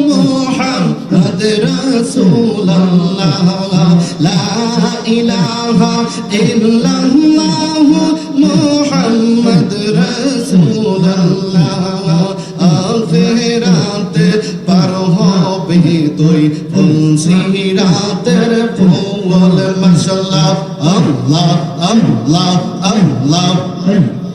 মুহাম্মদ রাসূলুল্লাহ লা ইলাহা ইল্লাল্লাহু মুহাম্মদ রাসূলুল্লাহ আখিরাতে পার হবে তুই ফুলসিরাতের ফুল মাশাআল্লাহ আল্লাহ আল্লাহ আল্লাহ আল্লাহ আল্লাহ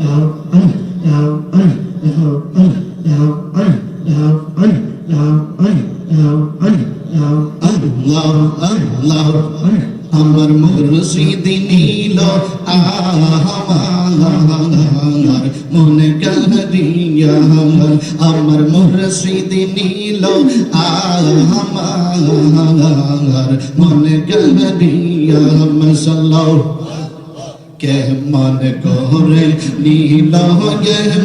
আমার মুর্শিদ নীল আমার মনে গহরিয়া আমার মুর্শিদ নীল আমার মনে গহরিয়া মশাল্লাহ কেমন করে নীল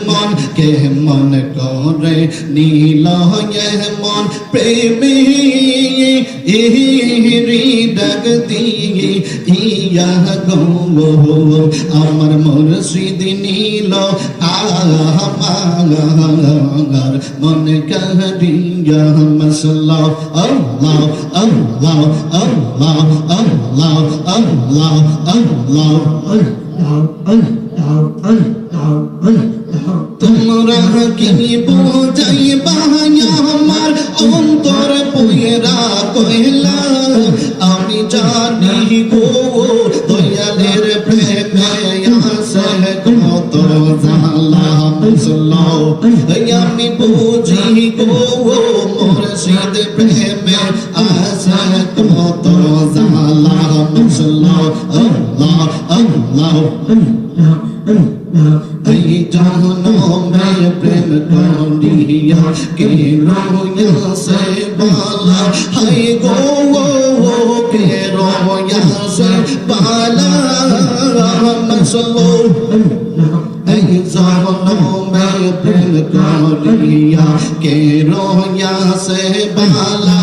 মন কেমন করে নীল মন প্রেমী ডাক দিয়ে ইয়া গো, আমার মুর্শিদ নীল। আমার মন করিয়া মসলা আল্লাহ আল্লাহ আল্লাহ আল্লাহ আল্লাহ আল্লাহ তোমরা কি বোঝাইবা আমার অন্তর পুয়েরা কইলা? আমি জানি গো, দয়ালের প্রেমে আসে কত জালা মুসলাও আমি বুঝি গো। কত জালা মুসলাও আল্লাহ আল্লাহ এই জাহানো মে প্রেম করিয়া কে রোয়া সে বালা? হাই গো কে রোয়া সে বালা? মসলো এই জাহানো মে প্রেম করিয়া কে রোয়া সে বালা?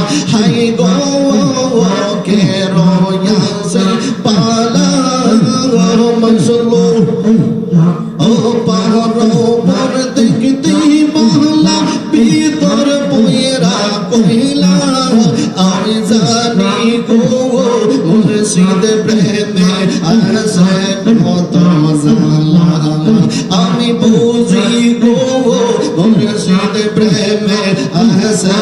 আমি বুঝি গো প্রেমে আসে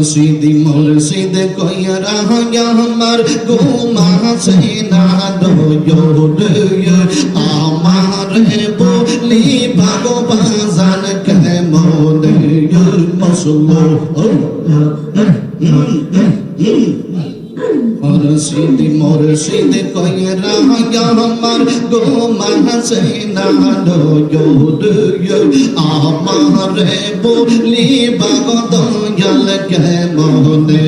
মুর্শিদি মুর্শিদ কইয়া রাহা আমার গোমা সেনা দোয় আমার বলি ভগবান কে মনে মসলো মুর্শিদ কইয়া রাহা আমার গোমা সেনা দোয় আমার বলি ভগদয়াল কে মনে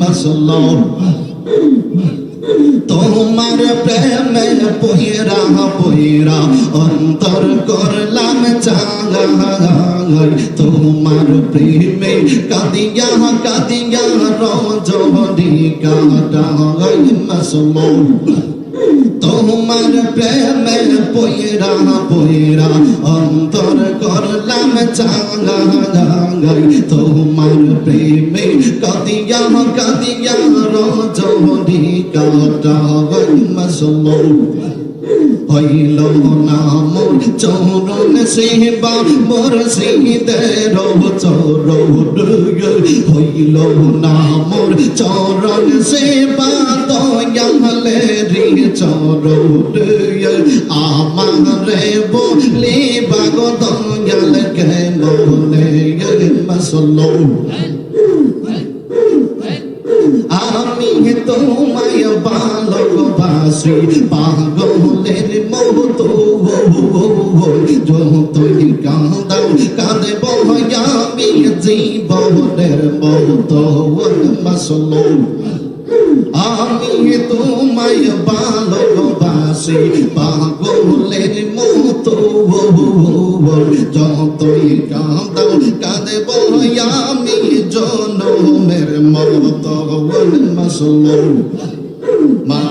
মসলো তোমার প্রেমে পহিরা পহিরা অন্তর করলাম চাঙ্গাই তোমার প্রেমে কাঁদিয়া কাদিয়া রজরি কাটাই মসমো। তোমার প্রেমে পয়রা পয়রা, অন্তর করলাম চাঙ্গাই তোমার প্রেমে কাদিয়া কাদিয়া রজরি কাটাই মসমো হইল না মোর চরণ সেবা, মোর সিদের চরণ। হইল না মোর চরণ সেবা দয়ালে রে চরণ আমারে বলে বাগ দয়াল কে মনে মসলো আমি তোমায় ভালোবাসি পাগলের মতো যতই কাঁদাও কাঁদে আমি জীবনের মতো মসলো আমি তোমায় ভালোবাসি। পাগলের মতো যতই কাঁদাও কাঁদে আমি জনমের মতো। মসলো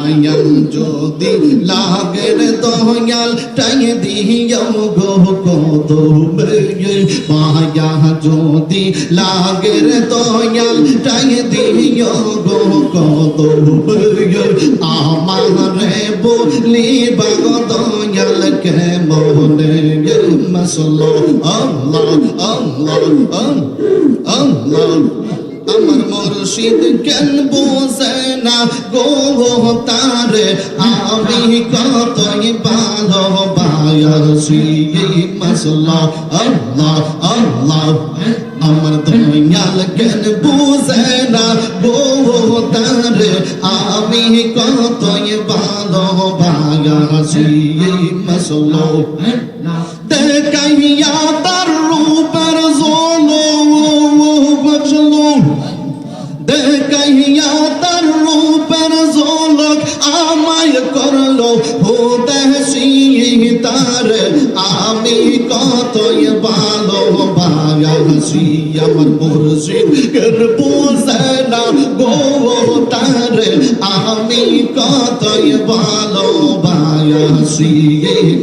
মায়ান যদি লাগের দয়াল টাই দিও গো কত মায়া যদি লাগের দয়াল টাই দিও গো কত আমারে বলি বাগ দয়াল কে মনে মসলো আল্লাহ আল্লাহ আল্লাহ। আমার মুর্শিদ কেন বোঝে না গো, তারে আমি কতই ভালোবাসি। মসলা আল্লাহ আল্লাহ, আমার দয়াল কেন বোঝে না গো, তারে আমি কতই ভালোবাসি। মসলা তার, আমি কতই ভালো বায়াসি আমার মুর্শিদ। কেন বুঝে না গো তার, আমি কতই ভালো বায়াসি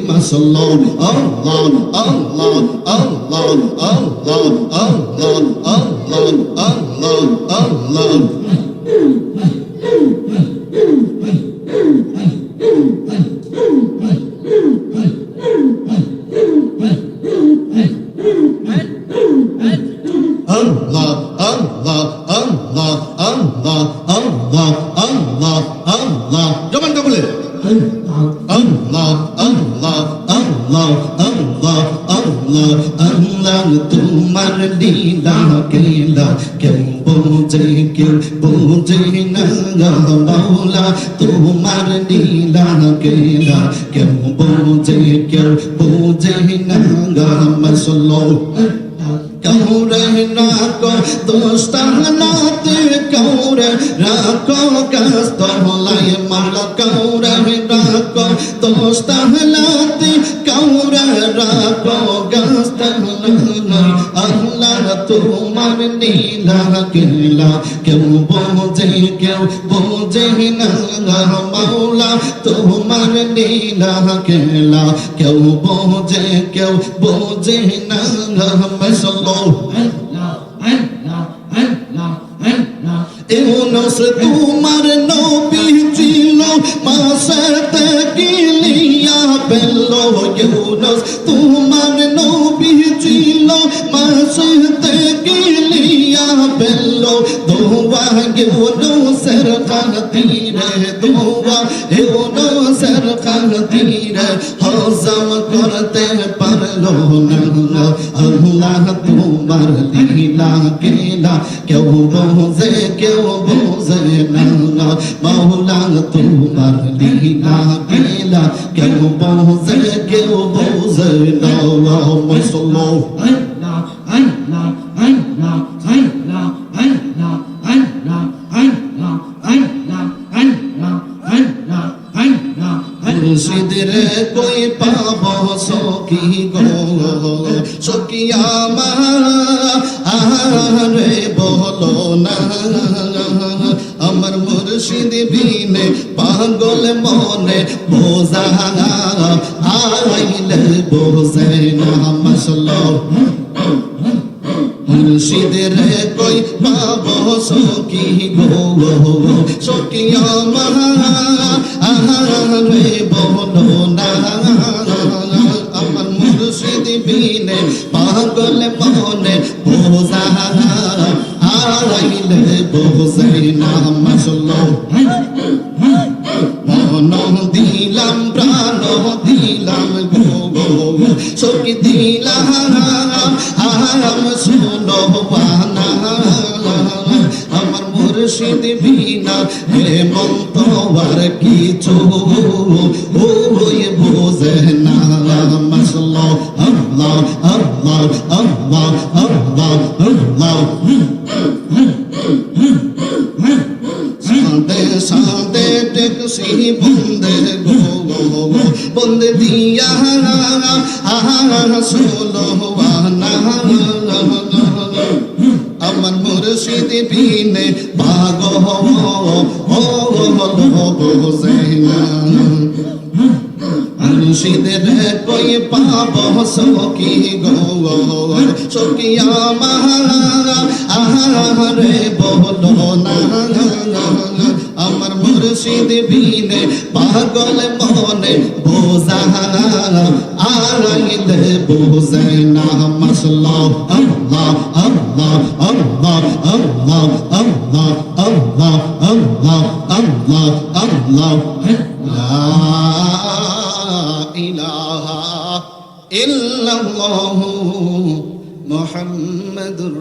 মসলো আল্লাহ আল্লাহ আল্লাহ আল্লাহ আল্লাহ আল্লাহ আল্লাহ আল্লাহ আল্লাহ আল্লাহ আল্লাহ আল্লাহ আল্লাহ আল্লাহ। জবান বলে, আল্লাহ আল্লাহ আল্লাহ আল্লাহ আল্লাহ আল্লাহ তোমার লীলা কেলা কেউ বোঝে কেউ বোঝে না মাওলা। তোমার লীলা কেলা কেউ বোঝে কেউ বোঝে না মসলো। কৌরে রাখো দোস্তানাতে কৌরে, রাখো কাস্ত হলাই মালা কৌরে রাখো দোস্তানাতে কৌরে, রাখো গাস্ত আল্লাহ তোমার নীলা কেলা, কেউ বোঝে কেউ বোঝে না, মাওলা তোমার নীলা কেলা, কেউ বোঝে কেউ বোঝে না মসলো ইউনুস তোমার নবী ছিল, মাসেতে গিলিয়া পেল ইউনুস। তোমার নবী ছিল, মাসেতে গিলিয়া পেল দোয়া ইউনুসের খাতিরে, দোয়া ইউনুসের খাতিরে হজম করতে পারল না। আল্লাহ তোমার লীলা কেলা, কেউ মুর্শিদের কই পাব সখী গো সখিয়া মা আরে বলো না আমার মুর্শিদ বিনে পাগল মনে বোঝা আইলে বোঝে না মসলো মুর্শিদের কই পাব সখী গো সখিয়া মা আহারে বলো না। আহাম শুনো আমার মুর্শিদ বিনা, হে মন্তবার কিছু ওই বোঝে না। মসলো আল্লাহ আল্লাহ আল্লাহ আল্লাহ আল্লাহ। সাদে সাদে, টেকসি বন্দে গো। রসুল বলে দিয়া রসুল আমার মুর্শিদ বিনে ভাগ ও ও ও ও মুর্শিদের কই পাব সকি গৌর? গো সকি আহারে বলো না আমার মুর্শিদ বিনে পাগল মনে বোঝা আরাইতে বোঝে না। মশলা আল্লাহ আল্লাহ।